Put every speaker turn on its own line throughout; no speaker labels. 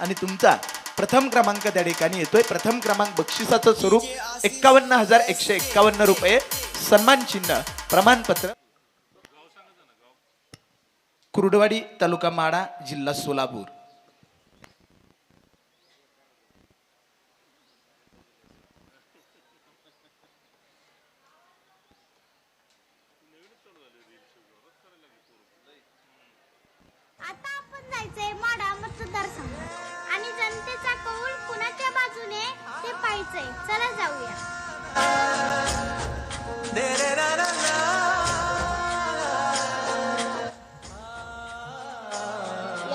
आणि तुमचा प्रथम क्रमांक त्या ठिकाणी येतोय. प्रथम क्रमांक बक्षिसाचं स्वरूप एक्कावन्न हजार एकशे एक्कावन्न रुपये. सन्मान चिन्ह प्रमाणपत्र. कुर्डवाडी तालुका माडा जिल्हा सोलापूर.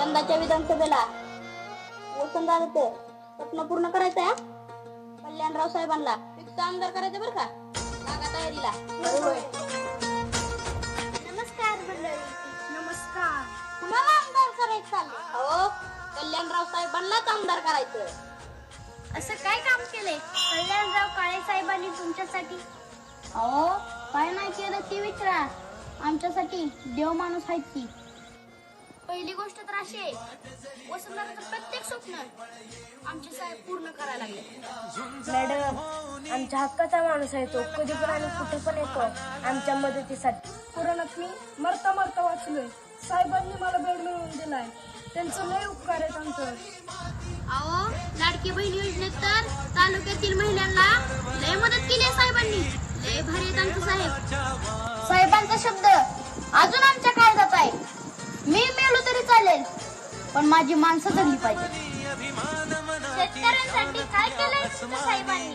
यंदाच्या विधानसभेला. वसंतदादाचं स्वप्न पूर्ण करायचं आहे कल्याणराव साहेबांना. फिक्स आमदार करायचं बरं का? लागा तयारीला.
नमस्कार मंडळी. नमस्कार.
कुणाला आमदार करायचं चाललंय हो कल्याणराव साहेबांनाच आमदार करायचं
असं काय काम केलंय? कल्याणराव काळे साहेबांनी तुमच्यासाठी?
अहो काय नाही केलं ते विचारा. आमच्यासाठी देव माणूस आहेत की
पहिली गोष्ट तर अशी आहे वसंतदादाचं प्रत्येक स्वप्न आमचे साहेब पूर्ण करायला लागले.
मॅडम आमच्या हक्काचा माणूस आहे तो. कधी पण आणि कुठे पण येतो आमच्या मदतीसाठी. पुराणात मी मरता मरता वाचलोय. साहेबांनी मला बेड मिळवून दिलाय. त्यांचं लय उपकार आहेत आमचं
अहो लाडकी बहीण योजनेत तर तालुक्यातील महिलांना लय मदत केली आहे साहेबांनी. लय भारी आहेत आमचे साहेब.
साहेबांचा शब्द अजून आमच्या काळजात आहे. मी मेलो तरी चालेल. पण माझी माणसं जगली पाहिजे.
शेतकऱ्यांसाठी काय केलंय तुमच्या साहेबांनी?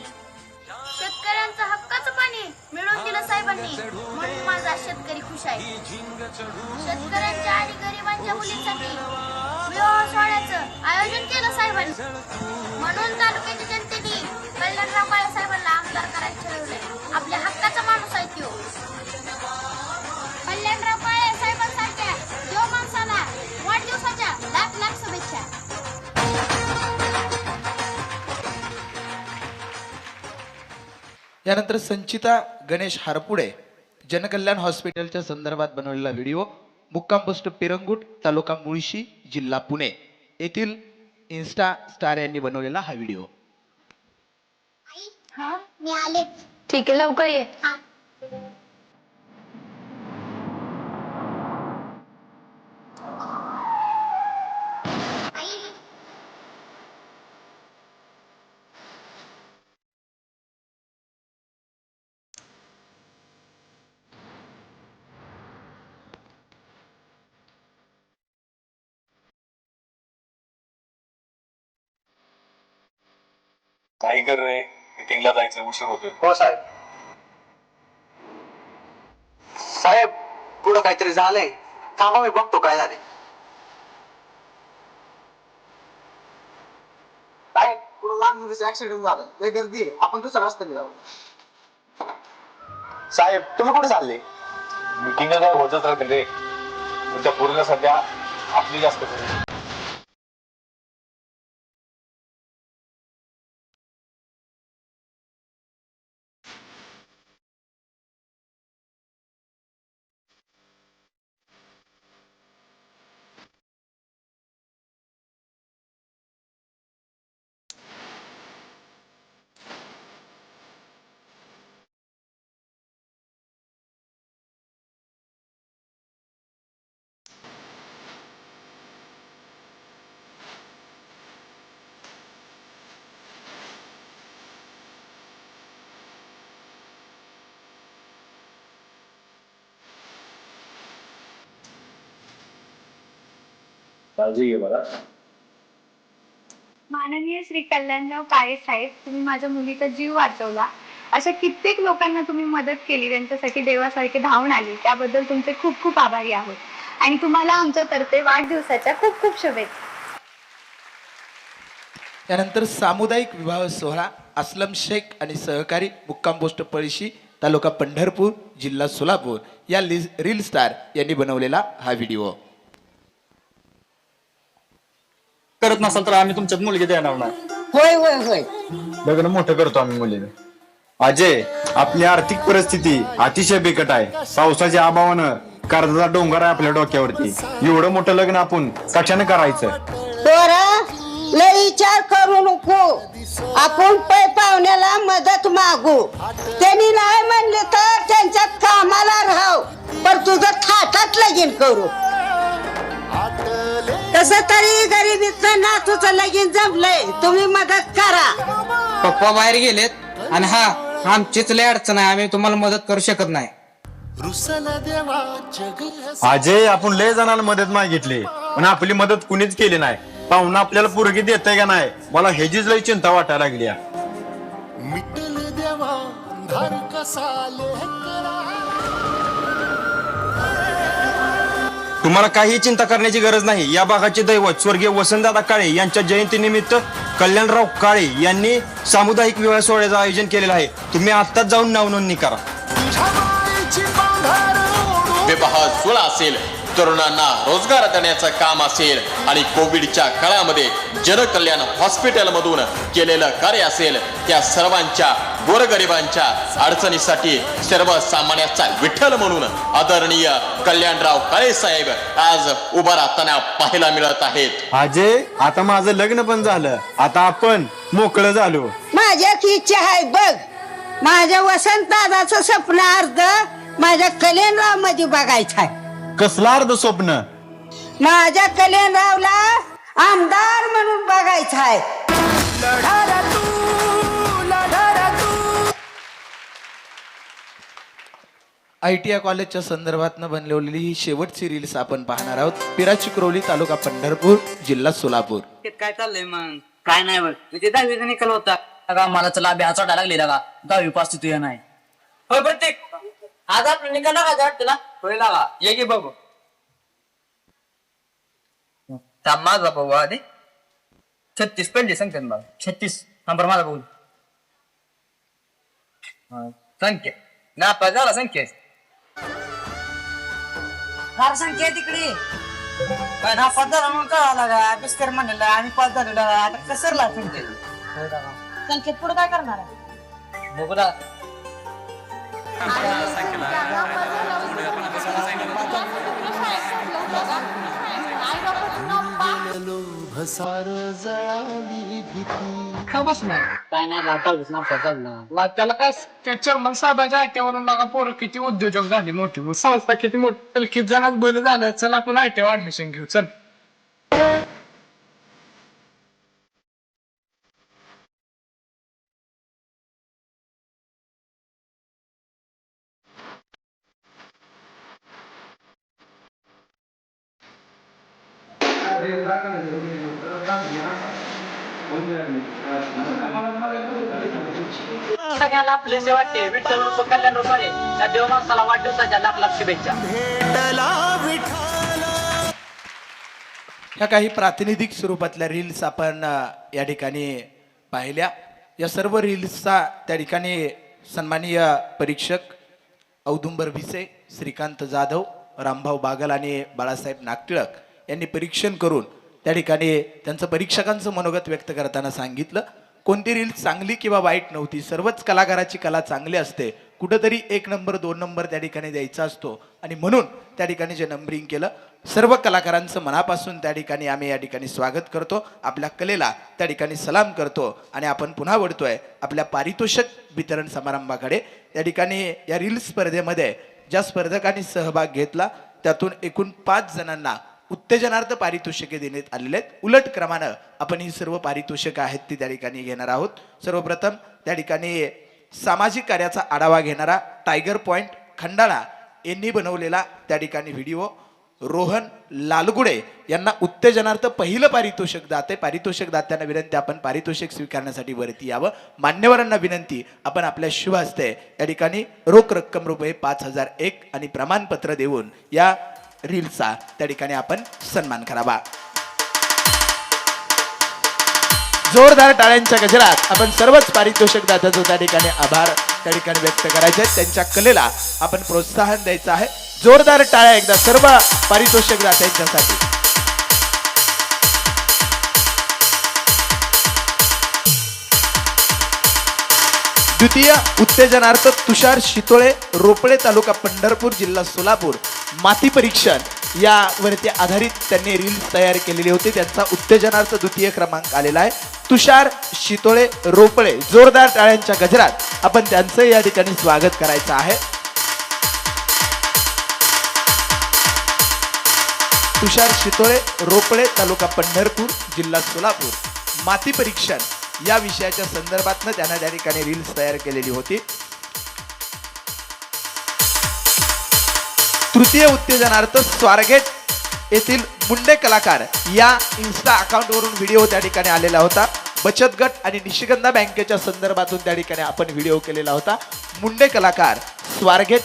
शेतकऱ्यांचा हक्काचं पाणी मिळवून दिलं साहेबांनी. म्हणून माझा शेतकरी खुश आहे. शेतकऱ्यांच्या आणि गरिबांच्या मुलींसाठी विवाह सोहळ्याचं आयोजन केलं साहेबांनी. म्हणून तालुक्याच्या जनतेने कल्याणराव बाळासाहेबांना आमदार करायचं ठरवले आपल्या
यानंतर संचिता गणेश हारपुडे जनकल्याण हॉस्पिटलच्या संदर्भात बनवलेला व्हिडिओ मुक्काम पोस्ट पिरंगुट तालुका मुळशी जिल्हा पुणे. येथील इन्स्टा स्टार यांनी बनवलेला हा व्हिडिओ.
हा?
ठीक आहे लवकर ये.
काही कर रे. मिटिंगला जायचं उशीर होतोय.
हो साहेब. साहेब पुढं काहीतरी झालंय. थांबा मी बघतो काय झाले साहेब पुढं लहान मुलीचं ऍक्सिडेंट झालं. लय गर्दी आहे. आपण दुसरा रस्ता जाऊ. साहेब तुम्ही कुठे चालले?
मिटिंगला काय होतच राहते रे. तुमच्या पूर्ण सध्या आपली जास्त काळजी घे मला
माननीय श्री कल्याणराव काळे साहेब तुम्ही माझ्या मुलीचा जीव वाचवला. अशा कित्येक लोकांना तुम्ही मदत केली त्यांच्यासाठी देवासारखे धावून आली. त्याबद्दल तुमचे खूप खूप आभारी आहोत. आणि तुम्हाला आमच्यातर्फे वाढदिवसाच्या खूप खूप शुभेच्छा.
यानंतर सामुदायिक विवाह सोहळा असलम शेख आणि सहकारी मुक्काम पोस्ट पळशी तालुका पंढरपूर जिल्हा सोलापूर. या लिज रील स्टार यांनी बनवलेला हा व्हिडिओ.
करत नसाल तर आम्ही तुमच्यात मुलगी देणार नाही.
होय होय होय.
लग्न मोठं करतो आम्ही मुलीने. अजय आपली आर्थिक परिस्थिती अतिशय बिकट आहे. पावसाच्या अभावानं कर्जाचा डोंगर आहे आपल्या डोक्यावरती. एवढं मोठं लग्न आपण कशाने करायचं?
बरं
विचार करू नको. आपण पै पाहुण्याला मदत मागू. त्यांनी नाही म्हणले तर त्यांच्यात कामाला राहाव. पण तुझं थाटात लगीन करू. कस तरी गरिबीचं नातूचं लगीन जमलंय. तुम्ही मदत करा.
पप्पा बाहेर गेलेत आणि हा आमचीच लय अडचण आहे. आम्ही तुम्हाला मदत करू शकत नाही.
अजय आपण लय जणांना मदत मागितली. पण आपली मदत कुणीच केली नाही. पाहुणा आपल्याला पुरगी देतय का नाही? मला ह्याचीच लय चिंता वाटायला लागली आहे. तुम्हाला काही चिंता करण्याची गरज नाही. या भागाचे दैवत स्वर्गीय वसंतदादा काळे यांच्या जयंतीनिमित्त कल्याणराव काळे यांनी सामुदायिक विवाह सोहळ्याचं आयोजन केलेलं आहे. तुम्ही आत्ताच जाऊन नाव नोंदणी करा
विवाह सोहळा असेल तरुणांना रोजगार देण्याचं काम असेल आणि कोविडच्या काळामध्ये जनकल्याण हॉस्पिटलमधून केलेलं कार्य असेल त्या सर्वांच्या गोरगरिबांच्या अडचणीसाठी सर्वसामान्याचा विठ्ठल म्हणून आदरणीय कल्याणराव काळे साहेब आज उभा राहताना पाहायला मिळत आहेत.
अजय आता माझं लग्न पण झालं. आता आपण मोकळं झालो.
माझ्यात इच्छा आहे बघ. माझ्या वसंत दादाचं स्वप्न अर्ध माझ्या कल्याणरावमध्ये बघायचं आहे.
कसलं अर्ध स्वप्न?
माझ्या कल्याणरावला आमदार म्हणून बघायचं आहे.
आय टी आय कॉलेजच्या संदर्भातनं बनवलेली ही शेवटची रील्स आपण पाहणार आहोत. पिराचिक्रोली तालुका पंढरपूर जिल्हा सोलापूर.
काय चाललंय मग? काय नाही बघ. तुझे दहावीचा निकाल होता. का मला चला अभ्यास वाटायला लागलेला का? दहावी पास तुझ्या नाही. होय प्रत्येक. आज आपला निकाल लागायचा वाटतं ना? होय लागा ये की बघू. थांब माझा बघू आधी. छत्तीस पडली संख्या मला छत्तीस. नंबर माझा बघू हा, संख्या. नापा झाला संख्या. फार संख्या आहे तिकडे. काय नापास झाला मग कळाला का अभ्यास कर म्हणलेला आम्ही पास झालेला आता कसरला संख्या
संकेत पुढे काय करणार आहे?
बघू ना. काय नाही लावता नापास झाला
त्याला काय त्या चर्मन साहेबांच्या आयट्यावरून बघा पोरं किती उद्योजक झाले मोठी. संस्था किती मोठी किती जणांच बरं झालं. चल आपण आयट्यावर ऍडमिशन घेऊ. चल.
सगळ्यांना आपलेसे वाटते विठ्ठल रूप कल्याण रूपाने त्या देव वाढदिवसाच्या लाख लाख शुभेच्छा.
ह्या काही प्रातिनिधिक स्वरूपातल्या रील्स आपण या ठिकाणी पाहिल्या. या सर्व रील्सचा त्या ठिकाणी सन्माननीय परीक्षक औदुंबर भिसे श्रीकांत जाधव रामभाऊ बागल आणि बाळासाहेब नागटिळक यांनी परीक्षण करून त्या ठिकाणी त्यांचं परीक्षकांचं मनोगत व्यक्त करताना सांगितलं. कोणती रील चांगली किंवा वाईट नव्हती. सर्वच कलाकाराची कला चांगली असते. कुठंतरी एक नंबर दोन नंबर त्या ठिकाणी द्यायचा असतो. आणि म्हणून त्या ठिकाणी जे नंबरिंग केलं सर्व कलाकारांचं मनापासून त्या ठिकाणी आम्ही या ठिकाणी स्वागत करतो. आपल्या कलेला त्या ठिकाणी सलाम करतो. आणि आपण पुन्हा वळतोय आपल्या पारितोषिक वितरण समारंभाकडे. त्या ठिकाणी या रील स्पर्धेमध्ये ज्या स्पर्धकांनी सहभाग घेतला त्यातून एकूण पाच जणांना उत्तेजनार्थ पारितोषिके देण्यात आलेले आहेत. उलट क्रमानं आपण ही सर्व पारितोषिकं आहेत ती त्या ठिकाणी घेणार आहोत. सर्वप्रथम त्या ठिकाणी सामाजिक कार्याचा आढावा घेणारा टायगर पॉइंट खंडाळा यांनी बनवलेला त्या ठिकाणी व्हिडिओ. रोहन लालगुडे यांना उत्तेजनार्थ पहिलं पारितोषिक दाते. पारितोषिक दात्यांना विनंती आपण पारितोषिक स्वीकारण्यासाठी वरती यावं. मान्यवरांना विनंती आपण आपल्या शुभ हस्ते या ठिकाणी रोख रक्कम रुपये पाच हजार एक आणि प्रमाणपत्र देऊन या रील्सचा त्या ठिकाणी आपण सन्मान करावा. जोरदार टाळ्यांच्या गजरात आपण सर्वच पारितोषिक दात्याचं त्या ठिकाणी आभार त्या ठिकाणी व्यक्त करायचे. त्यांच्या कलेला आपण प्रोत्साहन द्यायचं आहे. जोरदार टाळ्या एकदा सर्व पारितोषिक दात्यांच्यासाठी. द्वितीय उत्तेजनार्थ तुषार शितोळे रोपळे तालुका पंढरपूर जिल्हा सोलापूर. माती परीक्षण यावरती आधारित त्यांनी रील्स तयार केलेले होते. त्यांचा उत्तेजनार्थ द्वितीय क्रमांक आलेला आहे. तुषार शितोळे रोपळे जोरदार टाळ्यांच्या गजरात आपण त्यांचं या ठिकाणी स्वागत करायचं आहे. तुषार शितोळे रोपळे तालुका पंढरपूर जिल्हा सोलापूर. माती परीक्षण या विषयाच्या संदर्भातनं त्यांना त्या ठिकाणी रील्स तयार केलेली होती. तृतीय उत्तेजनार्थ स्वारगेट येथील मुंडे कलाकार या इन्स्टा अकाउंटवरून व्हिडिओ त्या ठिकाणी आलेला होता. बचत गट आणि निशिगंधा बँकेच्या संदर्भातून त्या ठिकाणी आपण व्हिडिओ केलेला होता. मुंडे कलाकार स्वारगेट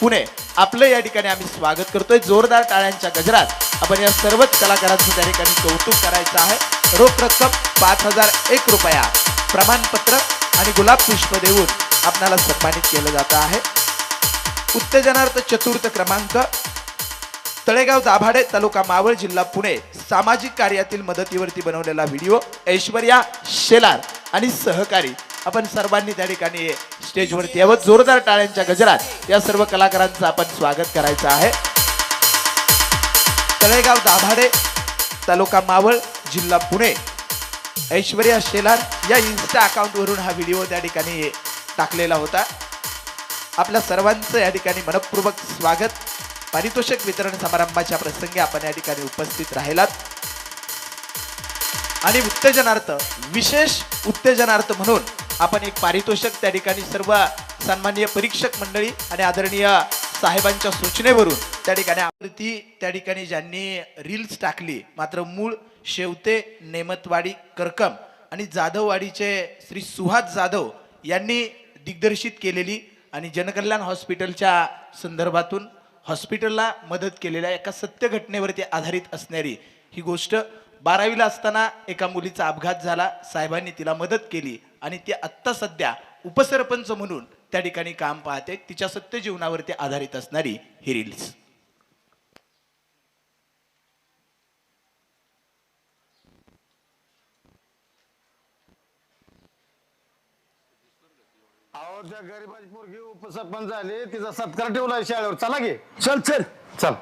पुणे आपलं या ठिकाणी आम्ही स्वागत करतोय. जोरदार टाळ्यांच्या गजरात आपण या सर्वच कलाकारांचं त्या ठिकाणी कौतुक करायचं आहे. रोख रक्कम पाच हजार एक रुपया प्रमाणपत्र आणि गुलाब पुष्प देऊन आपणाला सन्मानित केलं जात आहे. उत्तेजनार्थ चतुर्थ क्रमांक तळेगाव दाभाडे तालुका मावळ जिल्हा पुणे. सामाजिक कार्यातील मदतीवरती बनवलेला व्हिडिओ ऐश्वर्या शेलार आणि सहकारी. आपण सर्वांनी त्या ठिकाणी स्टेजवरती यावं जोरदार टाळ्यांच्या गजरात या सर्व कलाकारांचं आपण स्वागत करायचं आहे. तळेगाव दाभाडे तालुका मावळ जिल्हा पुणे. ऐश्वर्या शेलार या इन्स्टा अकाउंटवरून हा व्हिडिओ त्या ठिकाणी टाकलेला होता. आपल्या सर्वांचं या ठिकाणी मनपूर्वक स्वागत. पारितोषिक वितरण समारंभाच्या प्रसंगी आपण या ठिकाणी उपस्थित राहिलात. आणि उत्तेजनार्थ विशेष उत्तेजनार्थ म्हणून आपण एक पारितोषिक त्या ठिकाणी सर्व सन्माननीय परीक्षक मंडळी आणि आदरणीय साहेबांच्या सूचनेवरून त्या ठिकाणी आवृत्ती त्या ठिकाणी ज्यांनी रील्स टाकली मात्र मूळ शेवते नेमतवाडी करकम आणि जाधववाडीचे श्री सुहास जाधव यांनी दिग्दर्शित केलेली आणि जनकल्याण हॉस्पिटलच्या संदर्भातून हॉस्पिटलला मदत केलेल्या एका सत्य घटनेवरती आधारित असणारी ही गोष्ट बारावीला असताना एका मुलीचा अपघात झाला. साहेबांनी तिला मदत केली आणि ती आत्ता सध्या उपसरपंच म्हणून त्या ठिकाणी काम पाहते. तिच्या सत्य जीवनावरती आधारित असणारी ही रील्स
त्या गरीबाची पोरगी उपसरपंच झाली तिचा सत्कार ठेवला शाळेवर. चला गे चल चल. चल.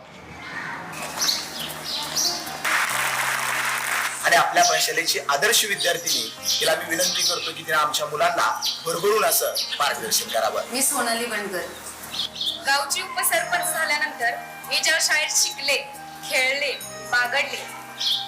आणि आपल्या शाळेची आदर्श विद्यार्थिनी तिला मी विनंती करतो की तिने आमच्या मुलांना भरभरून असं मार्गदर्शन करावं.
मी सोनाली बनकर
गावची उपसरपंच झाल्यानंतर मी ज्या शाळेत शिकले खेळले बागडले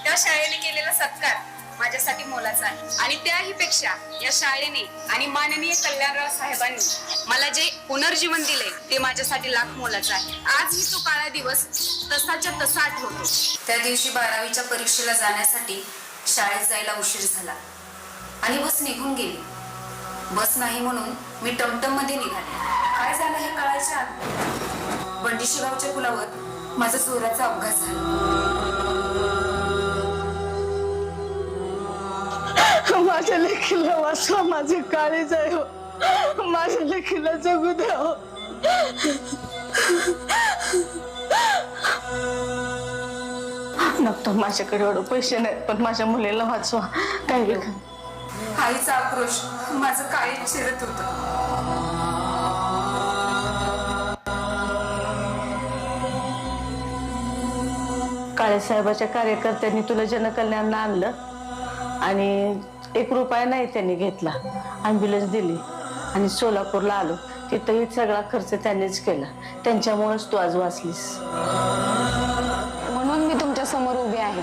त्या शाळेने केलेला सत्कार माझ्यासाठी मोलाचा आहे. आणि त्याही पेक्षा या शाळेने आणि माननीय कल्याणराव साहेबांनी मला जे पुनर्जीवन दिले ते माझ्यासाठी लाख मोलाचं आहे. आजही तो काळा दिवस तसाच्या तसा आठवतो.
त्या दिवशी बारावीच्या परीक्षेला जाण्यासाठी शाळेत जायला उशीर झाला. आणि बस निघून गेली. बस नाही म्हणून मी टमटममध्ये निघाले. काय झालं हे कळायच्या आत? बंडिशी पुलावर माझा चोराचा अपघात झाला.
माझ्या लेखीला वाचवा माझे काळे जाय हो. माझ्या लेखीला जगू द्या हो. नको माझ्याकडे एवढं पैसे नाहीत पण माझ्या मुलीला वाचवा. काय बी
आईचा आक्रोश माझं काळीत चिरत होतं.
काळेसाहेबाच्या कार्यकर्त्यांनी तुला जनकल्याणला आणलं आणि एक रुपया नाही त्यांनी घेतला. ॲम्ब्युलन्स दिली आणि सोलापूरला आलो. तिथंही सगळा खर्च त्यांनीच केला. त्यांच्यामुळेच तू आज वाचलीस. म्हणून मी तुमच्यासमोर उभी आहे.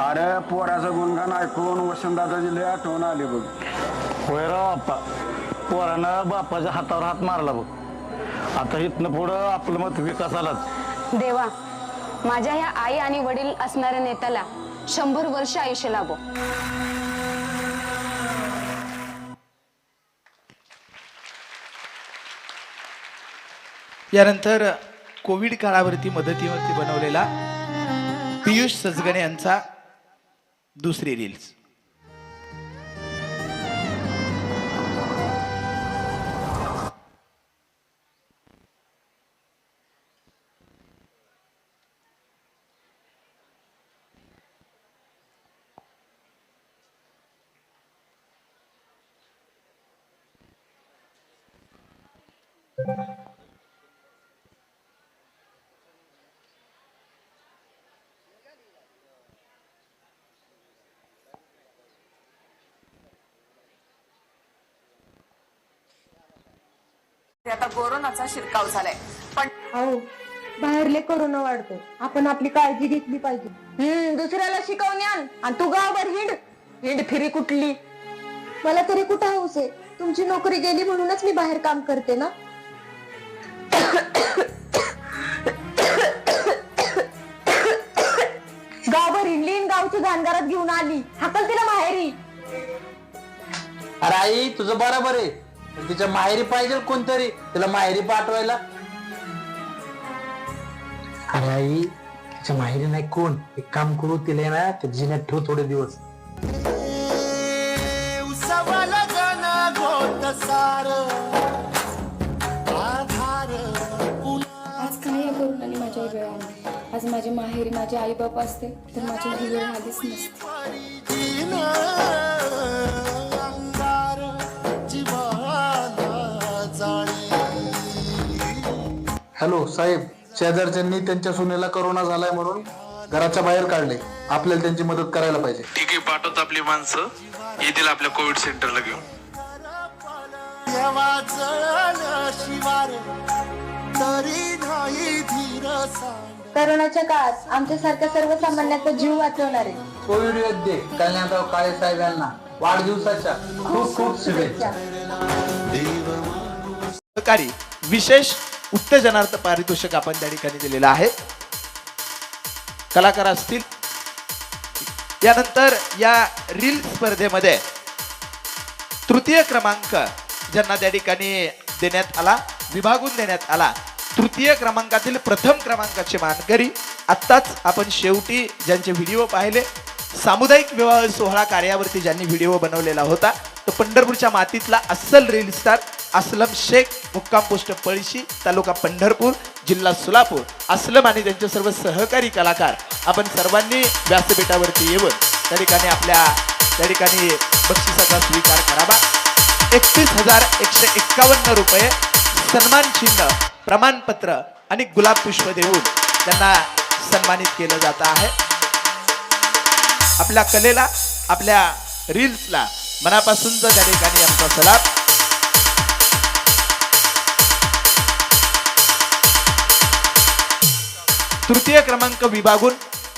अरे पोराचं गुणगान ऐकून वसंतदादाची लय आठवण आली बघ.
होय राव बाप्पा पोरानं बापाच्या हातावर हात मारला बघ. आता इथनं पुढं आपलं मत विकासालाच
देवा माझ्या ह्या आई आणि वडील असणाऱ्या नेत्याला शंभर वर्ष आयुष्य लाभो.
यानंतर कोविड काळावरती मदतीवरती बनवलेला पियुष सजगणे यांचा दुसरी रील्स.
आता कोरोनाचा शिरकाव झालाय. पण
अहो बाहेरले कोरोना वाढतो आपण आपली काळजी घेतली पाहिजे. हम्म दुसऱ्याला शिकवून आण. आणि तू गावावर हिंड. हिंड फिरी कुठली? मला तरी कुठं हौस आहे? तुमची नोकरी गेली म्हणूनच मी बाहेर काम करते ना? गावची घाणघरात घेऊन आली. हाकल तिला माहेरी.
अरे आई तुझं बरोबर आहे. पण तिच्या माहेरी पाहिजे कोणतरी. तिला माहेरी पाठवायला. अरे आई तिच्या माहेरी नाही कोण. एक काम करू तिला आहे ना त्या जिन्यात ठेव थोडे दिवस.
माझ्या माहेरी माझे आई बाबा असते तर माझी ही वेळ आलीच नसते.
हॅलो साहेब शेजारच्यांनी त्यांच्या सुनेला करोना झालाय म्हणून घराच्या बाहेर काढले. आपल्याला त्यांची मदत करायला पाहिजे.
ठीक आहे पाठवत आपली माणसं. येतील आपल्या कोविड सेंटरला घेऊन.
करोनाच्या काळात आमच्यासारख्या सर्वसामान्यांचा जीव वाचवणारे.
कोविड योद्धे कल्याणराव काळे साहेब यांना वाढदिवसाच्या खूप खूप शुभेच्छा.
सहकारी विशेष उत्तेजनार्थ पारितोषिक आपण त्या ठिकाणी दिलेलं आहे. कलाकार असतील. यानंतर या रील स्पर्धेमध्ये तृतीय क्रमांक ज्यांना त्या ठिकाणी देण्यात आला विभागून देण्यात आला तृतीय क्रमांकातील प्रथम क्रमांकाचे मानकरी. आत्ताच आपण शेवटी ज्यांचे व्हिडिओ पाहिले सामुदायिक विवाह सोहळा कार्यावरती ज्यांनी व्हिडिओ बनवलेला होता तो पंढरपूरच्या मातीतला अस्सल रील स्टार असलम शेख मुक्काम पोस्ट पळशी तालुका पंढरपूर जिल्हा सोलापूर. असलम आणि त्यांचे सर्व सहकारी कलाकार आपण सर्वांनी व्यासपीठावरती येऊन त्या ठिकाणी आपल्या त्या ठिकाणी बक्षिसाचा स्वीकार करावा. एकतीस हजार एकशे एक्कावन्न रुपये सन्मान चिन्ह प्रमाणपत्र आणि गुलाब पुष्प देऊन त्यांना सन्मानित केलं जात आहे. आपल्या कलेला आपल्या रील्सला मनापासूनचा त्या ठिकाणी आमचा सलाब तृतीय क्रमांक विभागून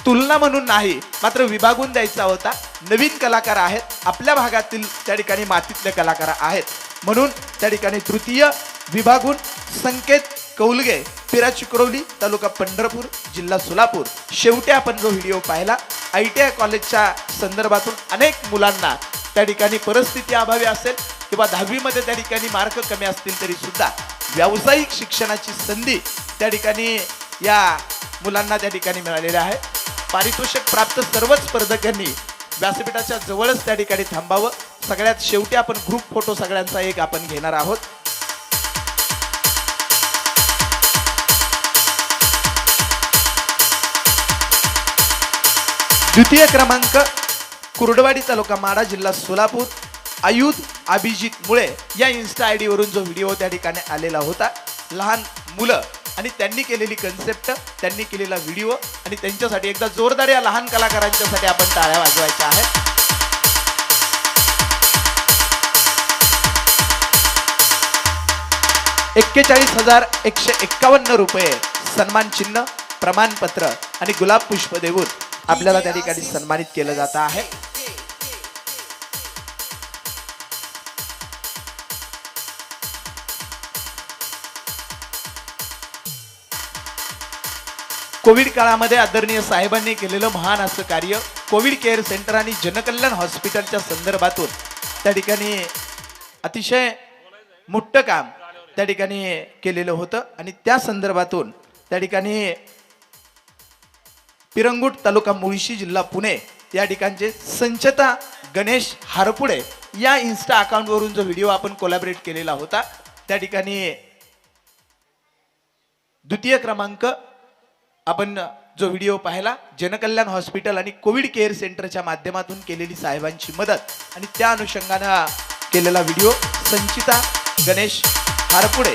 तुलना म्हणून नाही मात्र विभागून द्यायचा होता. नवीन कलाकार आहेत. आपल्या भागातील त्या ठिकाणी मातीतले कलाकार आहेत. म्हणून त्या ठिकाणी तृतीय विभागून संकेत कौलगे पिरा चिकरवली तालुका पंढरपूर जिल्हा सोलापूर. शेवटी आपण जो व्हिडिओ पाहिला आय टी आय कॉलेजच्या संदर्भातून अनेक मुलांना त्या ठिकाणी परिस्थिती अभावी असेल किंवा दहावीमध्ये त्या ठिकाणी मार्क कमी असतील तरी सुद्धा व्यावसायिक शिक्षणाची संधी त्या ठिकाणी या मुलांना त्या ठिकाणी मिळालेल्या आहे. पारितोषिक प्राप्त सर्वच स्पर्धकांनी व्यासपीठाच्या जवळच त्या ठिकाणी थांबावं. सगळ्यात शेवटी आपण ग्रुप फोटो सगळ्यांचा एक आपण घेणार आहोत. द्वितीय क्रमांक कुर्डवाडी तालुका माडा जिल्हा सोलापूर. आयुध अभिजित मुळे या इन्स्टा आय डीवरून जो व्हिडिओ त्या ठिकाणी आलेला होता. लहान मुलं आणि त्यांनी केलेली कन्सेप्ट त्यांनी केलेला व्हिडिओ आणि त्यांच्यासाठी एकदा जोरदार या लहान कलाकारांच्यासाठी आपण टाळ्या वाजवायच्या आहेत. एक्केचाळीस हजार एकशे एक्कावन्न रुपये सन्मान चिन्ह प्रमाणपत्र आणि गुलाब पुष्प देऊन आपल्याला त्या ठिकाणी सन्मानित केलं जात आहे. कोविड काळामध्ये आदरणीय साहेबांनी केलेलं महान असं कार्य कोविड केअर सेंटर आणि जनकल्याण हॉस्पिटलच्या संदर्भातून त्या ठिकाणी अतिशय मोठं काम त्या ठिकाणी केलेलं होतं आणि त्या संदर्भातून त्या ठिकाणी पिरंगुट तालुका मुळशी जिल्हा पुणे या ठिकाणचे संचता गणेश हारपुडे या इन्स्टा अकाउंटवरून जो व्हिडिओ आपण कोलॅबरेट केलेला होता त्या ठिकाणी द्वितीय क्रमांक आपण जो व्हिडिओ पाहिला जनकल्याण हॉस्पिटल आणि कोविड केअर सेंटरच्या माध्यमातून केलेली साहेबांची मदत आणि त्या अनुषंगानं केलेला व्हिडिओ संचिता गणेश हारपुडे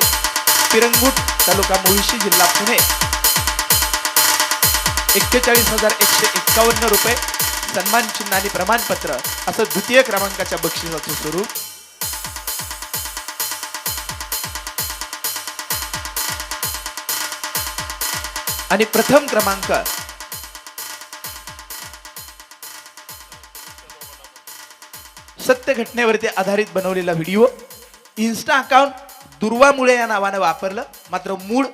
पिरंगुट तालुका मुळशी जिल्हा पुणे एक्केचाळीस हजार एकशे एक्कावन्न रुपये सन्मान चिन्ह आणि प्रमाणपत्र असं द्वितीय क्रमांकाच्या बक्षिसाचं स्वरूप आणि प्रथम क्रमांक सत्य घटनेवरती आधारित बनवलेला व्हिडिओ. इन्स्टा अकाउंट दुर्वामुळे या नावानं वापरलं. मात्र मूळ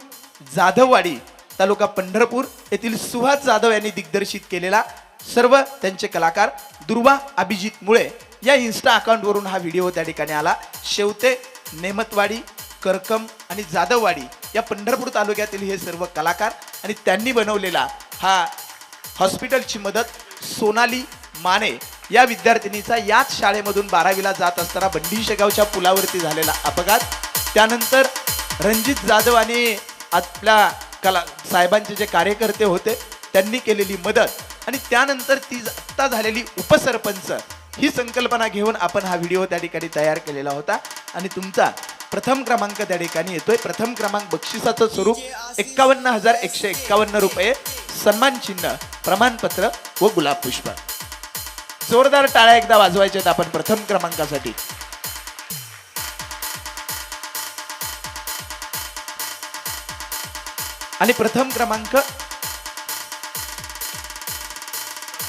जाधववाडी तालुका पंढरपूर येथील सुहास जाधव यांनी दिग्दर्शित केलेला सर्व त्यांचे कलाकार दुर्वा अभिजित मुळे या इन्स्टा अकाउंटवरून हा व्हिडिओ त्या ठिकाणी आला. शेवते नेमतवाडी करकम आणि जाधववाडी या पंढरपूर तालुक्यातील हे सर्व कलाकार आणि त्यांनी बनवलेला हा हॉस्पिटलची मदत सोनाली माने या विद्यार्थिनीचा याच शाळेमधून बारावीला जात असताना बंडी शेगावच्या पुलावरती झालेला अपघात. त्यानंतर रणजित जाधव आणि आपल्या कला साहेबांचे जे कार्यकर्ते होते त्यांनी केलेली मदत आणि त्यानंतर ती आत्ता झालेली उपसरपंच ही संकल्पना घेऊन आपण हा व्हिडिओ त्या ठिकाणी तयार केलेला होता. आणि तुमचा प्रथम क्रमांक त्या ठिकाणी येतोय. प्रथम क्रमांक बक्षिसाचं स्वरूप एक्कावन्न हजार एकशे एक्कावन्न रुपये सन्मान चिन्ह प्रमाणपत्र व गुलाब पुष्प जोरदार टाळ्या एकदा वाजवायच्या आहेत आपण प्रथम क्रमांकासाठी. आणि प्रथम क्रमांक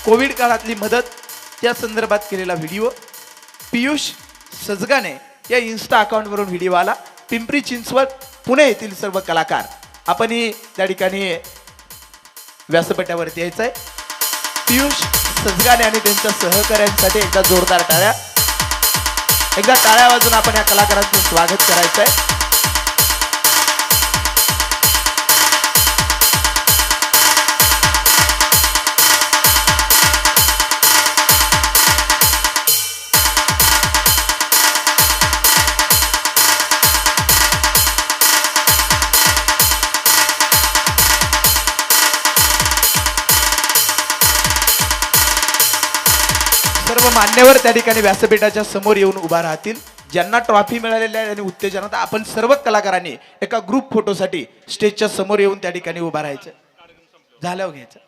कोविड काळातली मदत. त्या संदर्भात केलेला व्हिडिओ. पियुष सजगाने या इन्स्टा अकाउंटवरून व्हिडिओ आला. पिंपरी चिंचवड पुणे येथील सर्व कलाकार. आपणही त्या ठिकाणी व्यासपीठावरती यायचं आहे पियुष सजगाने आणि त्यांच्या सहकाऱ्यांसाठी एकदा जोरदार टाळ्या. एकदा टाळ्या वाजून आपण या कलाकारांचं स्वागत करायचं आहे सर्व मान्यवर त्या ठिकाणी व्यासपीठाच्या समोर येऊन उभा राहतील. ज्यांना ट्रॉफी मिळालेल्या आहे आणि उत्तेजनात आपण सर्व कलाकारांनी एका ग्रुप फोटोसाठी स्टेजच्या समोर येऊन त्या ठिकाणी उभा राहायचं. झाल्यावर हो घ्यायचं.